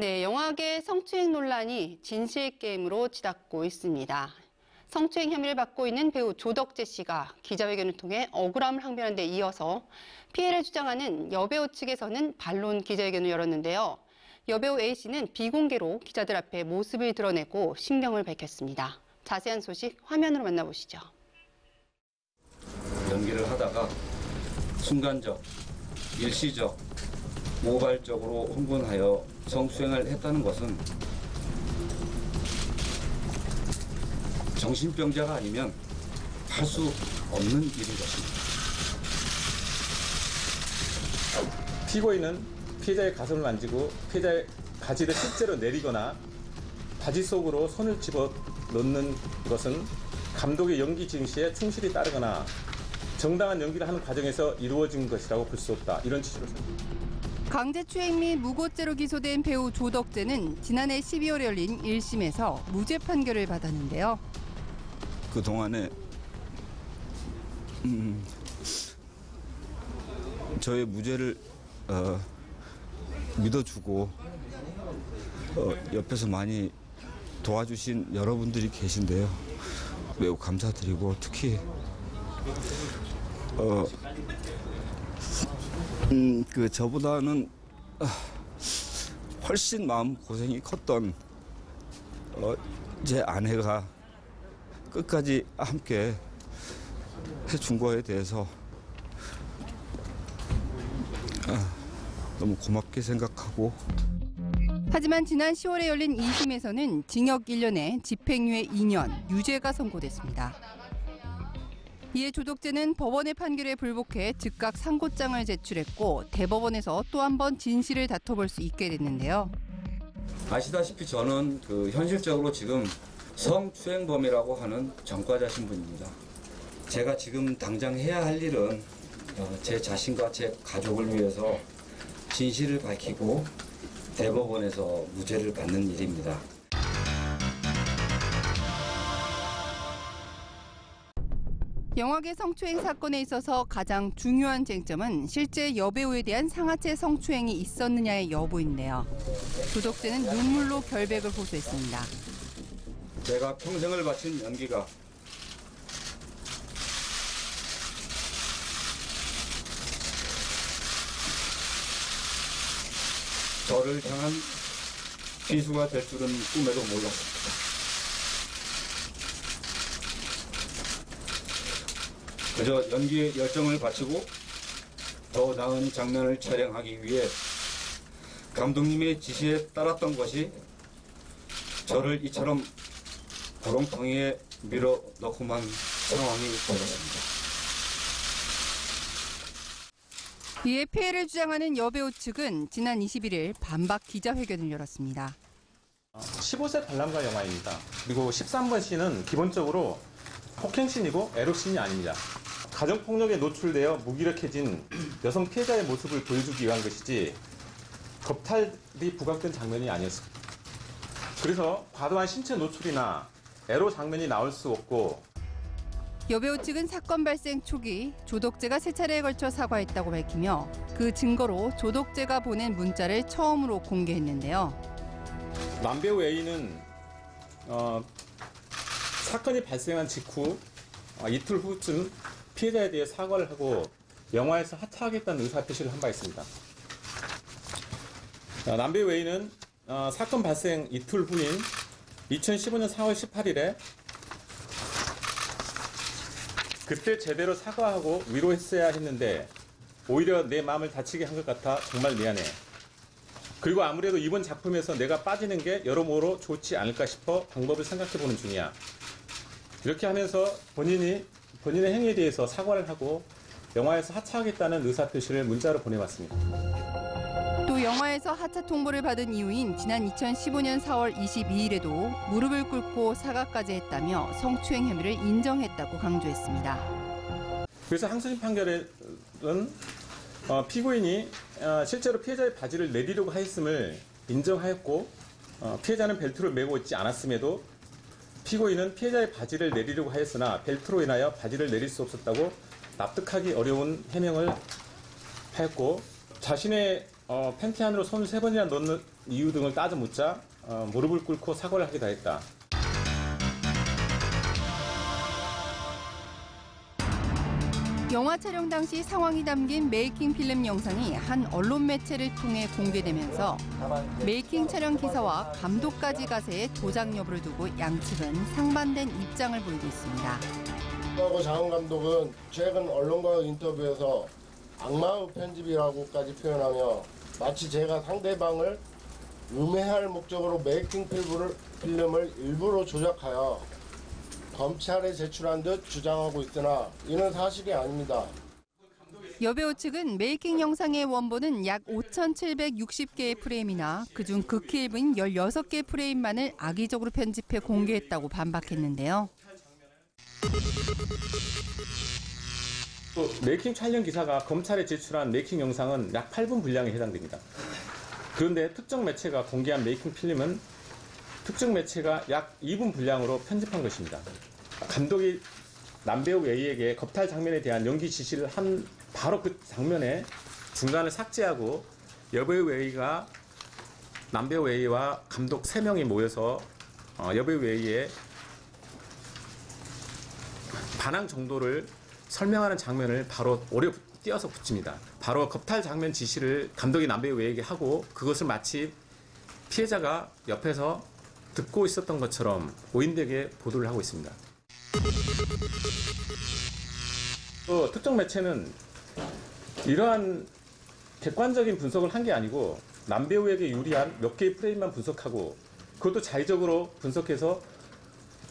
네, 영화계 성추행 논란이 진실 게임으로 치닫고 있습니다. 성추행 혐의를 받고 있는 배우 조덕재 씨가 기자회견을 통해 억울함을 항변한 데 이어서 피해를 주장하는 여배우 측에서는 반론 기자회견을 열었는데요. 여배우 A 씨는 비공개로 기자들 앞에 모습을 드러내고 신경을 밝혔습니다. 자세한 소식 화면으로 만나보시죠. 연기를 하다가 순간적, 일시적, 모발적으로 흥분하여 성수행을 했다는 것은 정신병자가 아니면 할 수 없는 일인 것입니다. 피고인은 피해자의 가슴을 만지고 피해자의 바지를 실제로 내리거나 바지 속으로 손을 집어 넣는 것은 감독의 연기 증시에 충실히 따르거나 정당한 연기를 하는 과정에서 이루어진 것이라고 볼 수 없다. 이런 취지로 생각합니다. 강제추행 및 무고죄로 기소된 배우 조덕재는 지난해 12월에 열린 1심에서 무죄 판결을 받았는데요. 그 동안에 음, 저의 무죄를 어, 믿어주고 어, 옆에서 많이 도와주신 여러분들이 계신데요. 매우 감사드리고 특히 어, 음, 그 저보다는 아, 훨씬 마음 고생이 컸던 어, 제 아내가 끝까지 함께 해준 거에 대해서 아, 너무 고맙게 생각하고 하지만 지난 10월에 열린 2심에서는 징역 1년에 집행유예 2년, 유죄가 선고됐습니다. 이에 조덕재는 법원의 판결에 불복해 즉각 상고장을 제출했고 대법원에서 또 한 번 진실을 다퉈볼 수 있게 됐는데요. 아시다시피 저는 그 현실적으로 지금 성추행범이라고 하는 전과자 신분입니다. 제가 지금 당장 해야 할 일은 어, 제 자신과 제 가족을 위해서 진실을 밝히고 대법원에서 무죄를 받는 일입니다. 영화계 성추행 사건에 있어서 가장 중요한 쟁점은 실제 여배우에 대한 상하체 성추행이 있었느냐의 여부인데요. 조덕재는 눈물로 결백을 호소했습니다. 제가 평생을 바친 연기가 저를 향한 비수가 될 줄은 꿈에도 몰랐습니다. 그저 연기에 열정을 바치고 더 나은 장면을 촬영하기 위해 감독님의 지시에 따랐던 것이 저를 이처럼 구렁텅이에 밀어 넣고만 상황이 벌어졌습니다. 이에 피해를 주장하는 여배우 측은 지난 21일 반박 기자회견을 열었습니다. 15세 관람가 영화입니다. 그리고 13번 씬은 기본적으로 폭행씬이고 에로씬이 아닙니다. 가정폭력에 노출되어 무기력해진 여성 피해자의 모습을 보여주기 위한 것이지 겁탈이 부각된 장면이 아니었습니다. 그래서 과도한 신체 노출이나 에로 장면이 나올 수 없고 여배우 측은 사건 발생 초기 조덕재가 세 차례에 걸쳐 사과했다고 밝히며 그 증거로 조덕재가 보낸 문자를 처음으로 공개했는데요. 남배우 A는 어, 사건이 발생한 직후 어, 이틀 후쯤 피해자에 대해 사과를 하고 영화에서 하차하겠다는 의사표시를 한 바 있습니다. 어, 남배우 A는 어, 사건 발생 이틀 후인 2015년 4월 18일에 그때 제대로 사과하고 위로했어야 했는데 오히려 내 마음을 다치게 한 것 같아 정말 미안해. 그리고 아무래도 이번 작품에서 내가 빠지는 게 여러모로 좋지 않을까 싶어 방법을 생각해 보는 중이야. 이렇게 하면서 본인이 본인의 행위에 대해서 사과를 하고 영화에서 하차하겠다는 의사표시를 문자로 보내왔습니다. 또 영화에서 하차 통보를 받은 이후인 지난 2015년 4월 22일에도 무릎을 꿇고 사과까지 했다며 성추행 혐의를 인정했다고 강조했습니다. 그래서 항소심 판결은 어, 피고인이 어, 실제로 피해자의 바지를 내리려고 하였음을 인정하였고 어, 피해자는 벨트를 메고 있지 않았음에도 피고인은 피해자의 바지를 내리려고 하였으나 벨트로 인하여 바지를 내릴 수 없었다고 납득하기 어려운 해명을 하였고 자신의 어, 팬티 안으로 손을 세 번이나 넣는, 이유 등을 따져 묻자 어, 무릎을 꿇고 사과를 하기도 했다. 영화 촬영 당시 상황이 담긴 메이킹 필름 영상이 한 언론 매체를 통해 공개되면서 메이킹 촬영 기사와 감독까지 가세의 조작 여부를 두고 양측은 상반된 입장을 보이고 있습니다. 장훈 감독은 최근 언론과 인터뷰에서 악마의 편집이라고까지 표현하며 마치 제가 상대방을 음해할 목적으로 메이킹 필름을 일부러 조작하여 검찰에 제출한 듯 주장하고 있으나 이는 사실이 아닙니다. 여배우 측은 메이킹 영상의 원본은 약 5,760개의 프레임이나 그중 극히 일부인 16개 프레임만을 악의적으로 편집해 공개했다고 반박했는데요. 또 메이킹 촬영 기사가 검찰에 제출한 메이킹 영상은 약 8분 분량에 해당됩니다. 그런데 특정 매체가 공개한 메이킹 필름은 특정 매체가 약 2분 분량으로 편집한 것입니다. 감독이 남배우 A에게 겁탈 장면에 대한 연기 지시를 한 바로 그 장면에 중간을 삭제하고 여배우 A가 남배우 A와 감독 3명이 모여서 어, 여배우 A의 반항 정도를 설명하는 장면을 바로 오려 띄어서 붙입니다. 바로 겁탈 장면 지시를 감독이 남배우에게 하고 그것을 마치 피해자가 옆에서 듣고 있었던 것처럼 오인되게 보도를 하고 있습니다. 또 특정 매체는 이러한 객관적인 분석을 한 게 아니고 남배우에게 유리한 몇 개의 프레임만 분석하고 그것도 자의적으로 분석해서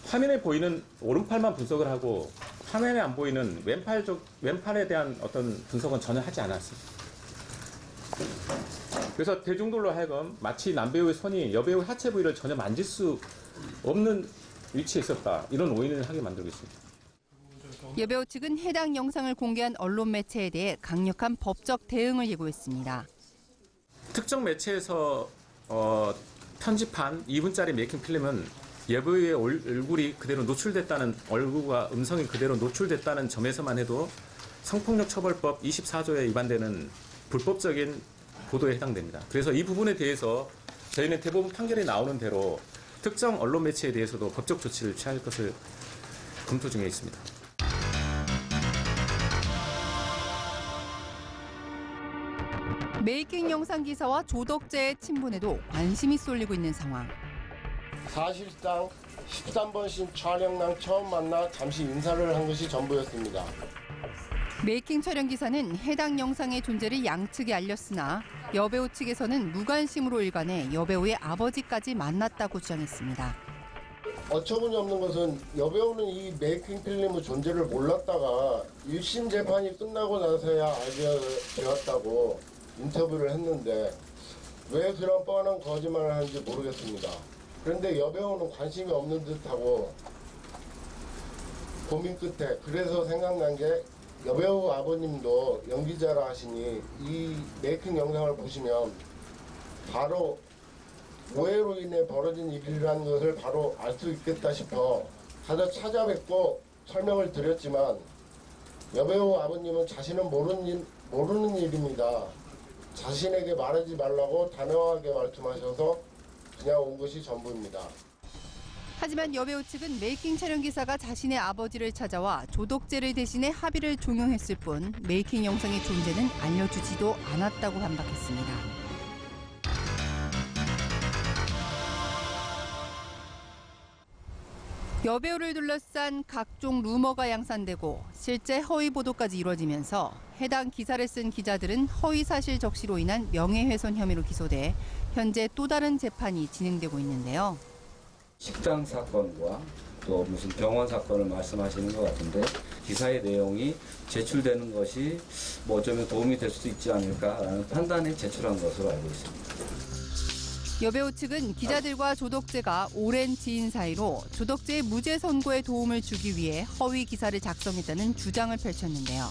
화면에 보이는 오른팔만 분석을 하고 화면에 안 보이는 왼팔 쪽 왼팔에 대한 어떤 분석은 전혀 하지 않았습니다. 그래서 대중들로 하여금 마치 남배우의 손이 여배우 하체 부위를 전혀 만질 수 없는 위치에 있었다 이런 오인을 하게 만들고 있습니다. 여배우 측은 해당 영상을 공개한 언론 매체에 대해 강력한 법적 대응을 예고했습니다. 특정 매체에서 어, 편집한 2분짜리 메이킹 필름은 여배우의 얼- 얼굴이 그대로 노출됐다는 얼굴과 음성이 그대로 노출됐다는 점에서만 해도 성폭력 처벌법 24조에 위반되는 불법적인 보도에 해당됩니다. 그래서 이 부분에 대해서 저희는 대부분 판결이 나오는 대로 특정 언론 매체에 대해서도 법적 조치를 취할 것을 검토 중에 있습니다. 메이킹 영상 기사와 조덕재의 친분에도 관심이 쏠리고 있는 상황. 사실상 13번 신 촬영랑 처음 만나 잠시 인사를 한 것이 전부였습니다. 메이킹 촬영 기사는 해당 영상의 존재를 양측에 알렸으나 여배우 측에서는 무관심으로 일관해 여배우의 아버지까지 만났다고 주장했습니다. 어처구니 없는 것은 여배우는 이 메이킹 필름의 존재를 몰랐다가 1심 재판이 끝나고 나서야 알게 되었다고 인터뷰를 했는데 왜 그런 뻔한 거짓말을 하는지 모르겠습니다. 그런데 여배우는 관심이 없는 듯하고 고민 끝에 그래서 생각난 게 여배우 아버님도 연기자라 하시니 이 메이킹 영상을 보시면 바로 오해로 인해 벌어진 일이라는 것을 바로 알 수 있겠다 싶어 가서 찾아뵙고 설명을 드렸지만 여배우 아버님은 자신은 모르는, 일, 모르는 일입니다. 자신에게 말하지 말라고 단호하게 말씀하셔서 그냥 온 것이 전부입니다. 하지만 여배우 측은 메이킹 촬영 기사가 자신의 아버지를 찾아와 조덕재를 대신해 합의를 종용했을 뿐 메이킹 영상의 존재는 알려주지도 않았다고 반박했습니다. 여배우를 둘러싼 각종 루머가 양산되고 실제 허위 보도까지 이루어지면서 해당 기사를 쓴 기자들은 허위 사실 적시로 인한 명예훼손 혐의로 기소돼 현재 또 다른 재판이 진행되고 있는데요. 식당 사건과 또 무슨 병원 사건을 말씀하시는 것 같은데 기사의 내용이 제출되는 것이 뭐 어쩌면 도움이 될 수도 있지 않을까라는 판단에 제출한 것으로 알고 있습니다. 여배우 측은 기자들과 조덕재가 오랜 지인 사이로 조덕재의 무죄 선고에 도움을 주기 위해 허위 기사를 작성했다는 주장을 펼쳤는데요.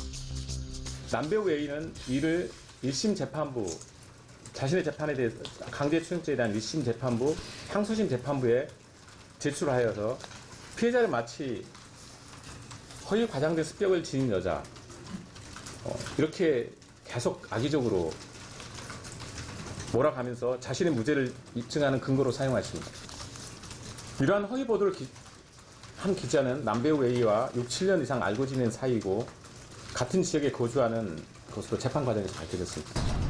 남배우 A는 이를 1심 재판부 자신의 재판에 대해서 강제 추행죄에 대한 1심 재판부 항소심 재판부에 제출하여서 피해자를 마치 허위 과장된 습격을 지닌 여자 어, 이렇게 계속 악의적으로 몰아가면서 자신의 무죄를 입증하는 근거로 사용하십니다. 이러한 허위 보도를 기- 한 기자는 남배우 A와 6, 7년 이상 알고 지낸 사이이고 같은 지역에 거주하는 것으로 재판 과정에서 밝혀졌습니다.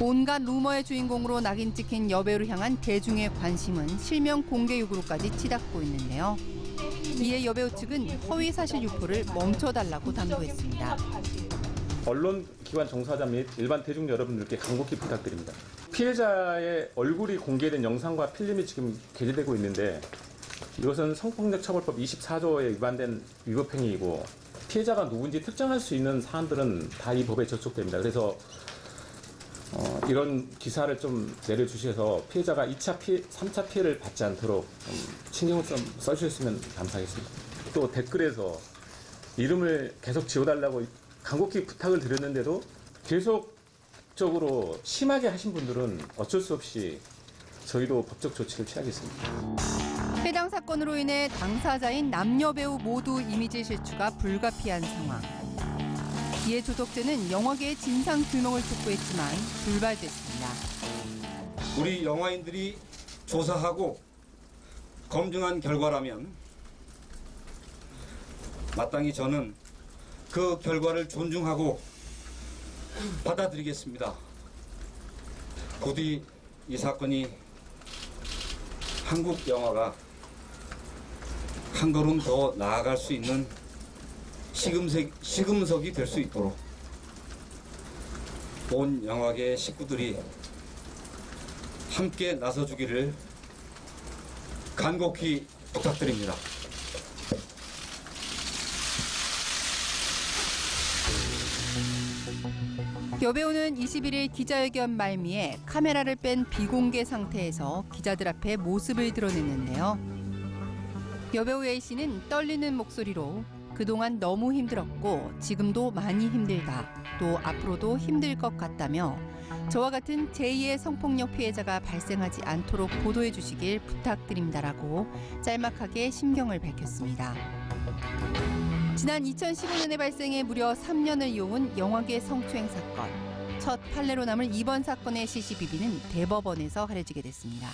온갖 루머의 주인공으로 낙인 찍힌 여배우를 향한 대중의 관심은 실명 공개 요구로까지 치닫고 있는데요. 이에 여배우 측은 허위 사실 유포를 멈춰달라고 당부했습니다. 언론 기관 종사자 및 일반 대중 여러분들께 간곡히 부탁드립니다. 피해자의 얼굴이 공개된 영상과 필름이 지금 게재되고 있는데 이것은 성폭력 처벌법 24조에 위반된 위법 행위이고 피해자가 누군지 특정할 수 있는 사안들은 다 이 법에 저촉됩니다. 그래서 어, 이런 기사를 좀 내려주셔서 피해자가 2차 피해, 3차 피해를 받지 않도록 좀 신경을 좀 써주셨으면 감사하겠습니다. 또 댓글에서 이름을 계속 지워달라고 간곡히 부탁을 드렸는데도 계속적으로 심하게 하신 분들은 어쩔 수 없이 저희도 법적 조치를 취하겠습니다. 해당 사건으로 인해 당사자인 남녀 배우 모두 이미지 실추가 불가피한 상황. 이에 조덕재는 영화계의 진상 규명을 촉구했지만 불발됐습니다. 우리 영화인들이 조사하고 검증한 결과라면 마땅히 저는 그 결과를 존중하고 받아들이겠습니다. 부디 이 사건이 한국 영화가 한 걸음 더 나아갈 수 있는 시금석, 시금석이 될 수 있도록 온 영화계 식구들이 함께 나서주기를 간곡히 부탁드립니다. 여배우는 21일 기자회견 말미에 카메라를 뺀 비공개 상태에서 기자들 앞에 모습을 드러냈는데요. 여배우 A 씨는 떨리는 목소리로 그동안 너무 힘들었고 지금도 많이 힘들다. 또 앞으로도 힘들 것 같다며 저와 같은 제2의 성폭력 피해자가 발생하지 않도록 보도해 주시길 부탁드립니다라고 짤막하게 심경을 밝혔습니다. 지난 2015년에 발생해 무려 3년을 이어온 영화계 성추행 사건. 첫 판례로 남을 이번 사건의 CCBB는 대법원에서 가려지게 됐습니다.